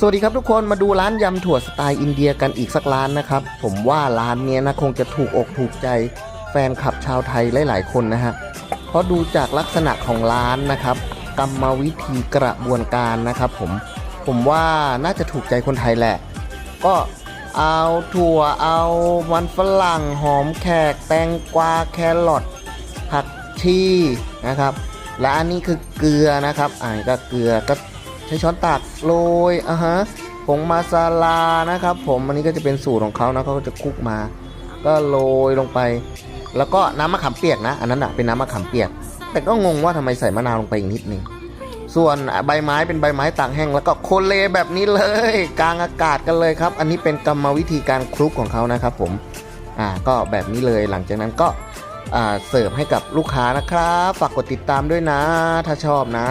สวัสดีครับทุกคนมาดูร้านยำถั่วสไตล์อินเดียกันอีกสักร้านนะครับ ผมว่าร้านเนี้ยนะคงจะถูกอกถูกใจแฟนคลับชาวไทยหลาย ๆ คนนะฮะเพราะดูจากลักษณะของร้านนะครับ กรรมวิธีกระบวนการนะครับ ผมผมว่าน่าจะถูกใจคนไทยแหละ ก็เอาถั่วเอามันฝรั่งหอมแขกแตงกวาแครอทผักชีนะครับและอันนี้คือเกลือนะครับอ่าก็เกลือก็ ใช้ช้อนตักโรยอะฮะผงมาซาลานะครับ ผมอันนี้ก็จะเป็นสูตรของเขานะเขาก็จะคลุกมา ก็โรยลงไป แล้วก็น้ำมะขามเปียกนะ อันนั้นอะเป็นน้ำมะขามเปียก แต่ก็งงว่าทำไมใส่มะนาวลงไปอีกนิดนึงส่วนใบไม้เป็นใบไม้ตากแห้งแล้วก็โคเลแบบนี้เลย กลางอากาศกันเลยครับ อันนี้เป็นกรรมวิธีการคลุกของเขานะครับ ผมอ่าก็แบบนี้เลยหลังจากนั้นก็เสิร์ฟให้กับลูกค้านะครับ ฝากกดติดตามด้วยนะ ถ้าชอบนะ